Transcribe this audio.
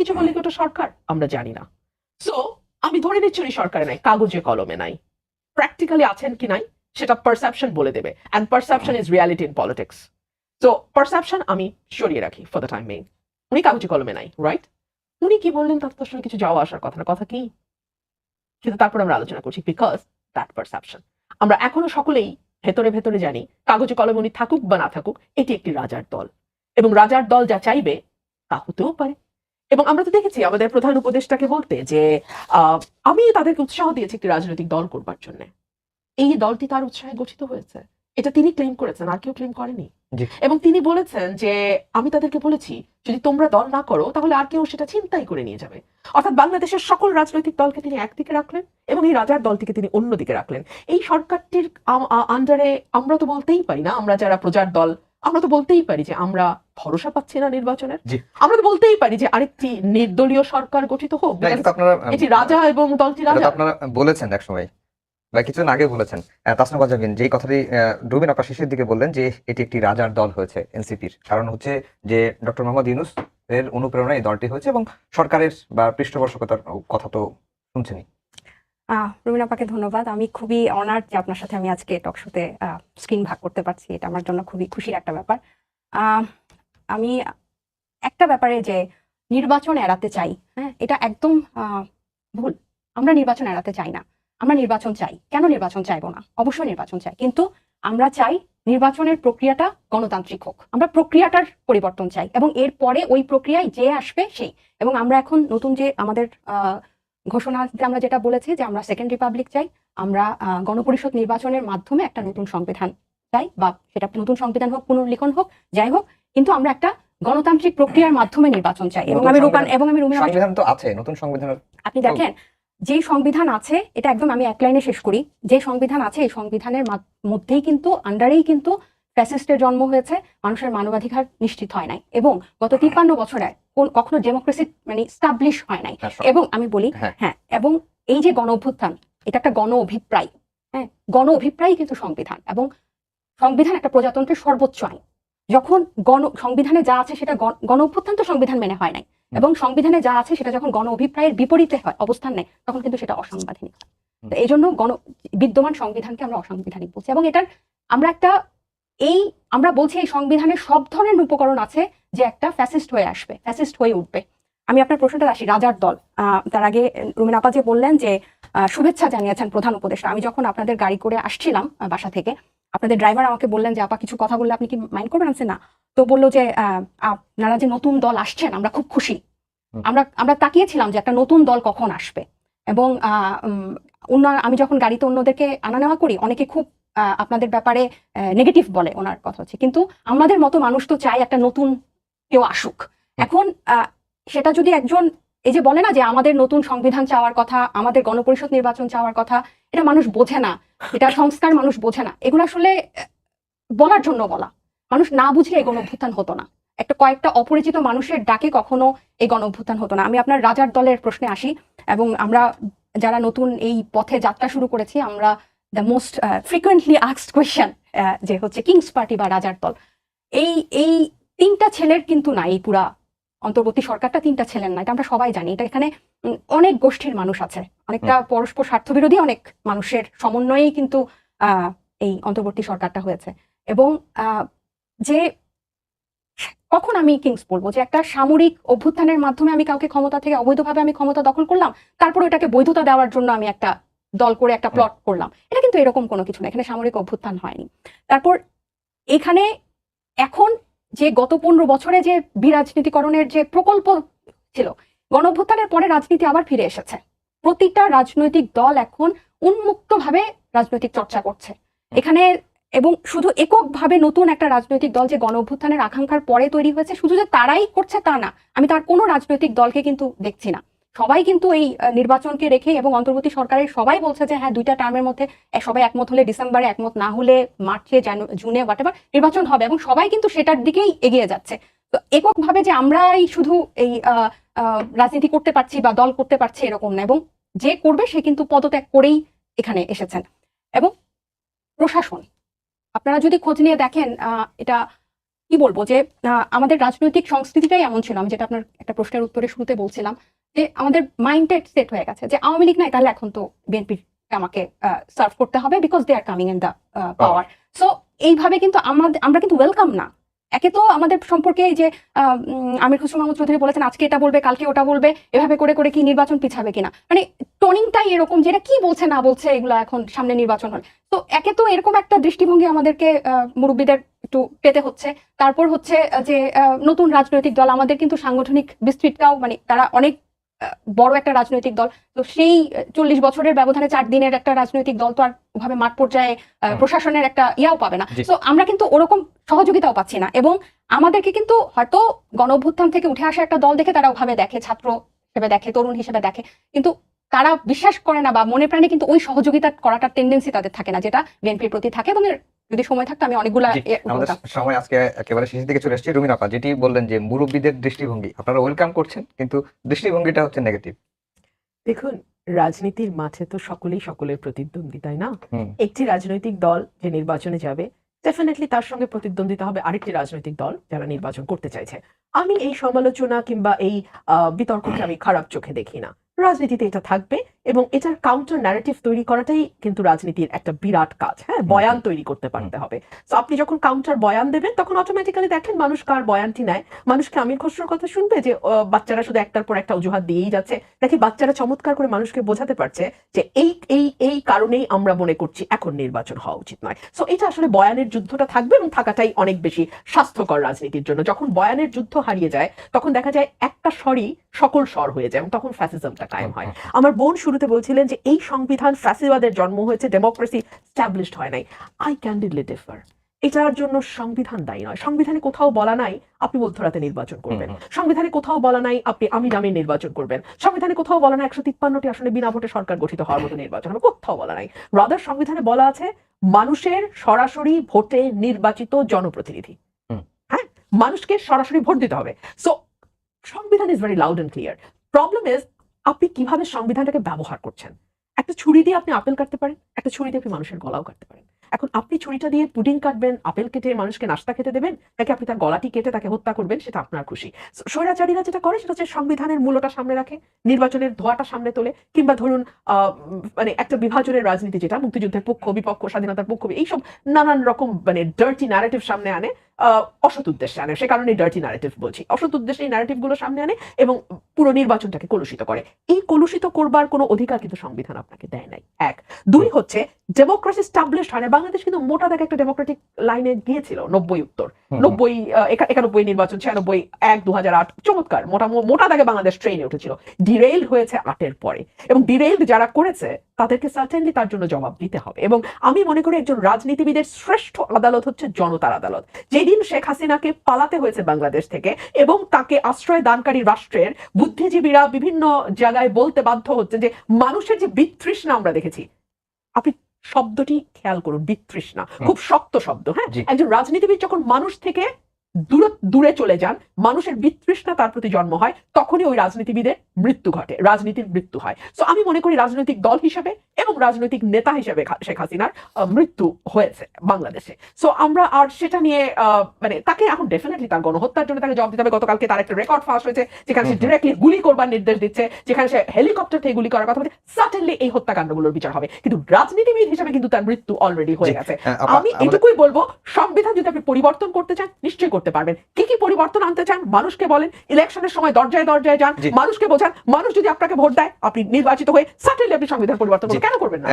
কিছু বললে কি ওটা সরকার? আমরা জানি না। সো আমি ধরে নিচ্ছি উনি সরকারে নাই, কাগজে কলমে নাই। প্র্যাকটিক্যালি আছেন কি নাই, সেটা পারসেপশন বলে দেবে। And perception is reality in politics তো পারসেপশন আমি সরিয়ে রাখি ফর দ্য টাইম মেইন উনি কাগজে কলমে নাই রাইট উনি কি বললেন তার তো আসলে কিছু যাওয়া আসার কথা না, কথা কি? কিন্তু তারপর আমরা আলোচনা করছি বিকজ দ্যাট পারসেপশন আমরা এখনও সকলেই ভেতরে ভেতরে জানি, কাগজে কলমে উনি থাকুক বা না থাকুক, এটি একটি রাজার দল। এবং রাজার দল যা চাইবে, তা হতেও পারে। এবং আমরা তো দেখেছি আমাদের প্রধান উপদেষ্টাকে বলতে যে আমি তাদেরকে উৎসাহ দিয়েছি একটি রাজনৈতিক দল করবার জন্য। এই দলটি তার উৎসাহে গঠিত হয়েছে। এটা তিনি ক্লেম করেছেন আর কেউ ক্লেম করেনি। এবং তিনি বলেছেন যে আমি তাদেরকে বলেছি যদি তোমরা দল না করো তাহলে আর কেউ সেটা চিন্তাই করে নিয়ে যাবে। অর্থাৎ বাংলাদেশের সকল রাজনৈতিক দলকে তিনি একদিকে রাখলেন এবং এই রাজার দলটিকে তিনি অন্যদিকে রাখলেন। এই সরকারটির আন্ডারে আমরা তো বলতেই পারি না আমরা যারা প্রজার দল আমরা তো বলতেই পারি যে আমরা ভরসা পাচ্ছি না নির্বাচনের। আমরা তো বলতেই পারি যে আরেকটি নির্দলীয় সরকার গঠিত হোক। এটা রাজা এবং দলটি রাজা। আপনারা বলেছেন এক সময় বা কিছুদিন আগে বলেছেন। আহ, তাসনিম জাবিন যেই কথাটি রুবিন আপা শেষের দিকে বললেন যে এটি একটি রাজার দল হয়েছে এনসিপির। কারণ হচ্ছে যে ডক্টর মোহাম্মদ ইউনুস এর অনুপ্রেরণায় এই দলটি হয়েছে এবং সরকারের বা পৃষ্ঠপোষকতার কথা তো শুনছেনই। আহ রুমিন আপাকে ধন্যবাদ। আমি খুবই অনার যে আপনার সাথে আমি আজকে টক শোতে স্ক্রিন ভাগ করতে পারছি। এটা আমার জন্য খুবই খুশির একটা ব্যাপার। আমি একটা ব্যাপারে যে নির্বাচন এড়াতে চাই হ্যাঁ এটা একদম ভুল। আমরা নির্বাচন এড়াতে চাই না। আমরা নির্বাচন চাই। কেন নির্বাচন চাইব না? অবশ্যই নির্বাচন চাই। কিন্তু আমরা চাই নির্বাচনের প্রক্রিয়াটা গণতান্ত্রিক হোক। আমরা প্রক্রিয়াটার পরিবর্তন চাই এবং এরপরে ওই প্রক্রিয়ায় যে আসবে সেই। এবং আমরা এখন নতুন যে আমাদের আহ, ঘোষণাতে আমরা যেটা বলেছি যে আমরা সেকেন্ড রিপাবলিক চাই আমরা গণপরিষদ নির্বাচনের মাধ্যমে একটা নতুন সংবিধান চাই বা সেটা নতুন সংবিধান হোক পুনর্লিখন হোক যাই হোক কিন্তু আমরা একটা গণতান্ত্রিক প্রক্রিয়ার মাধ্যমে নির্বাচন চাই এবং আমি রূপান এবং আমি রুমিনা সংবিধান তো আছে নতুন সংবিধানের আপনি দেখেন যে সংবিধান আছে এটা একদম আমি এক লাইনে শেষ করি। যে সংবিধান আছে এই সংবিধানের মধ্যেই কিন্তু আন্ডারেই কিন্তু ফ্যাসিস্টের জন্ম হয়েছে মানুষের মানবাধিকার নিশ্চিত হয় নাই। এবং গত তিপ্পান্ন বছরে কোন কখনো ডেমোক্রেসি মানে স্টাবলিশ হয় নাই। হ্যাঁ, এবং আমি বলি হ্যাঁ। হ্যাঁ এবং এই যে গণ অভ্যুত্থান এটা একটা গণ অভিপ্রায়। হ্যাঁ গণ অভিপ্রায় কিন্তু সংবিধান এবং সংবিধান একটা প্রজাতন্ত্রের সর্বোচ্চ আইন। যখন গণ সংবিধানে যা আছে সেটা গণ- গণ অভ্যুত্থান তো সংবিধান মেনে হয় নাই। এবং সংবিধানে যা আছে সেটা যখন গণ অভিপ্রায়ের বিপরীতে হয় অবস্থান নেয় তখন কিন্তু সেটা অসাংবিধানিক। হয়। তো এই জন্য গণ বিদ্যমান সংবিধানকে আমরা অসাংবিধানিক বলছি। এবং এটার আমরা একটা এই আমরা বলছি এই সংবিধানের সব ধরনের উপকরণ আছে যে একটা ফ্যাসিস্ট হয়ে আসবে ফ্যাসিস্ট হয়ে উঠবে। আমি আপনার প্রশ্নটা আসি রাজার দল। তার আগে রুমিন আপা যে বললেন যে শুভেচ্ছা জানিয়েছেন প্রধান উপদেষ্টা আমি যখন আপনাদের গাড়ি করে আসছিলাম বাসা থেকে আপনাদের ড্রাইভার আমাকে বললেন যে আপা কিছু কথা বললে আপনি কি মাইন্ড করবেন? আমি না। তো বলল যে আহ, আপনারা যে নতুন দল আসছেন আমরা খুব খুশি। আমরা আমরা তাকিয়েছিলাম যে একটা নতুন দল কখন আসবে। এবং আহ, উম, অন্য আমি যখন গাড়িতে অন্যদেরকে আনা নেওয়া করি অনেকে খুব আপনাদের ব্যাপারে নেগেটিভ বলে ওনার কথা হচ্ছে। কিন্তু আমাদের মতো মানুষ তো চাই একটা নতুন কেউ আসুক। এখন সেটা যদি একজন এই যে বলে না যে আমাদের নতুন সংবিধান চাওয়ার কথা আমাদের গণপরিষদ নির্বাচন চাওয়ার কথা এটা মানুষ বোঝে না। এটা সংস্কার মানুষ বোঝে না। এগুলো আসলে বলার জন্য বলা। মানুষ না বুঝলে এই গণ অভ্যুত্থান হতো না। একটা কয়েকটা অপরিচিত মানুষের ডাকে কখনো এই গণ অভ্যুত্থান হতো না। আমি আপনার রাজার দলের প্রশ্নে আসি এবং আমরা যারা নতুন এই পথে যাত্রা শুরু করেছি আমরা the most frequently asked question যে হচ্ছে কিংস পার্টি বা রাজার দল। এই এই তিনটা ছেলের কিন্তু না এই পুরা অন্তর্বর্তী সরকারটা তিনটা ছেলের না এটা আমরা সবাই জানি। এটা এখানে অনেক গোষ্ঠীর মানুষ আছে। অনেকটা পরস্পর স্বার্থবিরোধী অনেক মানুষের সমন্বয়েই কিন্তু আহ, এই অন্তর্বর্তী সরকারটা হয়েছে। এবং আহ, যে কখন আমি কিংস বলব? যে একটা সামরিক অভ্যুত্থানের মাধ্যমে আমি কাউকে ক্ষমতা থেকে অবৈধভাবে আমি ক্ষমতা দখল করলাম তারপর ওটাকে বৈধতা দেওয়ার জন্য আমি একটা দল করে একটা প্লট করলাম। এটা কিন্তু এরকম কোনো কিছু না এখানে সামরিক অভ্যুত্থান হয়নি। তারপর এখানে এখন যে গত পনেরো বছরে যে বিরাজনীতিকরণের যে প্রকল্প ছিল গণ অভ্যুত্থানের পরে রাজনীতি আবার ফিরে এসেছে। প্রতিটা রাজনৈতিক দল এখন উন্মুক্তভাবে রাজনৈতিক চর্চা করছে। এখানে এবং শুধু এককভাবে নতুন একটা রাজনৈতিক দল যে গণ অভ্যুত্থানের আকাঙ্ক্ষার পরে তৈরি হয়েছে শুধু যে তারাই করছে তা না আমি তার কোনো রাজনৈতিক দলকে কিন্তু দেখছি না। সবাই কিন্তু এই নির্বাচনকে রেখে এবং অন্তর্বর্তী সরকারের সবাই বলছে যে হ্যাঁ দুইটা টার্মের মধ্যে সবাই একমত হলে ডিসেম্বরে একমত না হলে মার্চে জানু- হোয়াট নির্বাচন হবে এবং সবাই কিন্তু সেটার দিকেই এগিয়ে যাচ্ছে। তো এককভাবে যে আমরাই শুধু এই রাজনীতি করতে পারছি বা দল করতে পারছি এরকম না এবং যে করবে সে কিন্তু পদত্যাগ করেই এখানে এসেছেন। এবং প্রশাসন, আপনারা যদি খোঁজ নিয়ে দেখেন এটা কি বলব যে আমাদের রাজনৈতিক সংস্কৃতিটাই এমন ছিল। আমি যেটা আপনার একটা প্রশ্নের উত্তরে শুরুতে বলছিলাম যে আমাদের মাইন্ডটা সেট হয়ে গেছে যে আওয়ামী লীগ নাই তাহলে এখন তো বিএনপি আমাকে সার্ভ করতে হবে because they are coming in the power so এইভাবে কিন্তু আমাদের আমরা কিন্তু ওয়েলকাম না। একে তো আমাদের সম্পর্কে এই যে আমির খুসরো মাহমুদ চৌধুরী বলেছেন আজকে এটা বলবে কালকে ওটা বলবে এভাবে করে করে কি নির্বাচন পিছাবে কিনা? মানে টোনিংটাই এরকম যেটা কি বলছে না বলছে এগুলো এখন সামনে নির্বাচন হল। তো একে তো এরকম একটা দৃষ্টিভঙ্গি আমাদেরকে মুরব্বীদের একটু পেতে হচ্ছে। তারপর হচ্ছে যে নতুন রাজনৈতিক দল আমাদের কিন্তু সাংগঠনিক বিস্তৃতটাও মানে তারা অনেক বড় একটা রাজনৈতিক দল। তো সেই চল্লিশ বছরের ব্যবধানে চার দিনের একটা রাজনৈতিক দল তো আর ওভাবে মাঠ পর্যায়ে প্রশাসনের একটা ইয়াও পাবে না। তো আমরা কিন্তু ওরকম সহযোগিতাও পাচ্ছি না। এবং আমাদেরকে কিন্তু হয়তো গণ থেকে উঠে আসা একটা দল দেখে তারা ওভাবে দেখে ছাত্র হিসেবে দেখে তরুণ হিসেবে দেখে। কিন্তু তারা বিশ্বাস করে না বা মনে প্রাণে কিন্তু ওই সহযোগিতা করাটার টেন্ডেন্সি তাদের থাকে না যেটা বিএনপির প্রতি থাকে এবং যদি সময় থাকতো আমি অনেকগুলা আমাদের সময় আজকে একেবারে শেষের দিকে চলে এসেছি। রুমিন আপা যেটি বললেন যে মুরব্বীদের দৃষ্টিভঙ্গি আপনারা ওয়েলকাম করছেন কিন্তু দৃষ্টিভঙ্গিটা হচ্ছে নেগেটিভ দেখুন রাজনীতির মাঠে তো সকলেই সকলের প্রতিদ্বন্দ্বী তাই না? একটি রাজনৈতিক দল যে নির্বাচনে যাবে ডেফিনেটলি তার সঙ্গে প্রতিদ্বন্দ্বিতা হবে আরেকটি রাজনৈতিক দল যারা নির্বাচন করতে চাইছে। আমি এই সমালোচনা কিংবা এই আহ, বিতর্ককে আমি খারাপ চোখে দেখি না। রাজনীতিতে এটা থাকবে এবং এটার কাউন্টার ন্যারেটিভ তৈরি করাটাই কিন্তু রাজনীতির একটা বিরাট কাজ। হ্যাঁ বয়ান তৈরি করতে পারতে হবে। তো আপনি যখন কাউন্টার বয়ান দেবেন তখন অটোমেটিক্যালি দেখেন মানুষ কার বয়ানটি নেয়। মানুষকে আমির খসরুর কথা শুনবে যে বাচ্চারা শুধু একটার পর একটা অজুহাত দিয়েই যাচ্ছে। নাকি বাচ্চারা চমৎকার করে মানুষকে বোঝাতে পারছে যে এই এই এই কারণেই আমরা মনে করছি এখন নির্বাচন হওয়া উচিত নয়। সো এটা আসলে বয়ানের যুদ্ধটা থাকবে এবং থাকাটাই অনেক বেশি স্বাস্থ্যকর রাজনীতির জন্য। যখন বয়ানের যুদ্ধ হারিয়ে যায় তখন দেখা যায় একটা স্বরই সকল স্বর হয়ে যায় এবং তখন ফ্যাসিজমটা কায়েম হয়। আমার বোন শুরুতে বলছিলেন যে এই সংবিধান ফ্যাসিবাদের জন্ম হয়েছে ডেমোক্রেসি স্ট্যাবলিশড হয় নাই। আই ক্যান্ডিডলি ডিফার এটার জন্য সংবিধান দায়ী নয়। সংবিধানে কোথাও বলা নাই আপনি মধ্যরাতে নির্বাচন করবেন। সংবিধানে কোথাও বলা নাই আপনি আমি নামে নির্বাচন করবেন। সংবিধানে কোথাও বলা নাই একশো তিপ্পান্নটি আসলে বিনা ভোটে সরকার গঠিত হওয়ার মতো নির্বাচন হবে। কোথাও বলা নাই। রাদার সংবিধানে বলা আছে মানুষের সরাসরি ভোটে নির্বাচিত জনপ্রতিনিধি। হ্যাঁ? মানুষকে সরাসরি ভোট দিতে হবে। সো সংবিধান is very loud and clear problem is আপনি কীভাবে সংবিধানটাকে ব্যবহার করছেন? একটা ছুরি দিয়ে আপনি আপেল কাটতে পারেন, একটা ছুরি দিয়ে আপনি মানুষের গলাও কাটতে পারেন। এখন আপনি ছুরিটা দিয়ে পুডিং কাটবেন, আপেল কেটে মানুষকে নাস্তা খেতে দেবেন, নাকি আপনি তার গলাটি কেটে তাকে হত্যা করবেন, সেটা আপনার খুশি। স্বৈরাচারীরা যেটা করে সেটা হচ্ছে সংবিধানের মূলটা সামনে রাখে, নির্বাচনের ধোয়াটা সামনে তোলে, কিংবা ধরুন মানে একটা বিভাজনের রাজনীতি যেটা, মুক্তিযুদ্ধের পক্ষ, বিপক্ষ, স্বাধীনতার পক্ষ, এইসব নানান রকম মানে ডার্টি ন্যারেটিভ সামনে আনে। অসৎ উদ্দেশ্যে আনে। সে কারণে ডার্টি ন্যারেটিভ বলছি। অসৎ উদ্দেশ্যে এই ন্যারেটিভগুলো সামনে আনে এবং পুরো নির্বাচনটাকে কলুষিত করে। এই কলুষিত করবার কোনো অধিকার কিন্তু সংবিধান আপনাকে দেয় নাই। এক। দুই হচ্ছে ডেমোক্রেসি স্টাবলিশ হয় না বাংলাদেশ কিন্তু মোটা দাগে একটা ডেমোক্রেটিক লাইনে গিয়েছিল নব্বই উত্তর। নব্বই একানব্বই নির্বাচন ছিয়ানব্বই এক দু হাজার আট। চমৎকার। মোটা মোটা দাগে বাংলাদেশ ট্রেনে উঠেছিল। ডিরেইল হয়েছে আটের পরে। এবং ডিরেইল যারা করেছে তাদেরকে সার্টেনলি তার জন্য জবাব দিতে হবে। এবং আমি মনে করি একজন রাজনীতিবিদের শ্রেষ্ঠ আদালত হচ্ছে জনতার আদালত। যেদিন শেখ হাসিনাকে পালাতে হয়েছে বাংলাদেশ থেকে এবং তাকে আশ্রয় দানকারী রাষ্ট্রের বুদ্ধিজীবীরা বিভিন্ন জায়গায় বলতে বাধ্য হচ্ছে যে মানুষের যে বিতৃষ্ণা আমরা দেখেছি আপনি শব্দটি খেয়াল করুন বিতৃষ্ণা। খুব শক্ত শব্দ হ্যাঁ? একজন রাজনীতিবিদ যখন মানুষ থেকে দূরে দূরে চলে যান মানুষের বিতৃষ্ণা তার প্রতি জন্ম হয় তখনই ওই রাজনীতিবিদের মৃত্যু ঘটে রাজনীতির মৃত্যু হয়। সো আমি মনে করি রাজনৈতিক দল হিসেবে এবং রাজনৈতিক নেতা হিসেবে শেখ হাসিনার মৃত্যু হয়েছে বাংলাদেশে। সো আমরা আর সেটা নিয়ে মানে তাকে এখন ডেফিনেটলি তার গণহত্যার জন্য তাকে জবাব দিতে হবে। গতকালকে তার একটা রেকর্ড ফাঁস হয়েছে যেখানে সে। ডিরেক্টলি গুলি করবার নির্দেশ দিচ্ছে যেখানে সে হেলিকপ্টার থেকে গুলি করার কথা বলছে। সার্টেনলি এই হত্যাকাণ্ডগুলোর বিচার হবে। কিন্তু রাজনীতিবিদ হিসেবে কিন্তু তার মৃত্যু অলরেডি হয়ে গেছে। আমি এটুকুই বলব সংবিধান যদি আপনি পরিবর্তন করতে চান নিশ্চয়ই করতে পারবেন। কি কি পরিবর্তন আনতে চান? মানুষকে বলেন ইলেকশনের সময় দরজায় দরজায় যান। মানুষকে বোঝান মানুষ যদি আপনাকে ভোট দেয় আপনি নির্বাচিত হয়ে সাটেলি আপনি সংবিধান পরিবর্তন কেন করবেন না?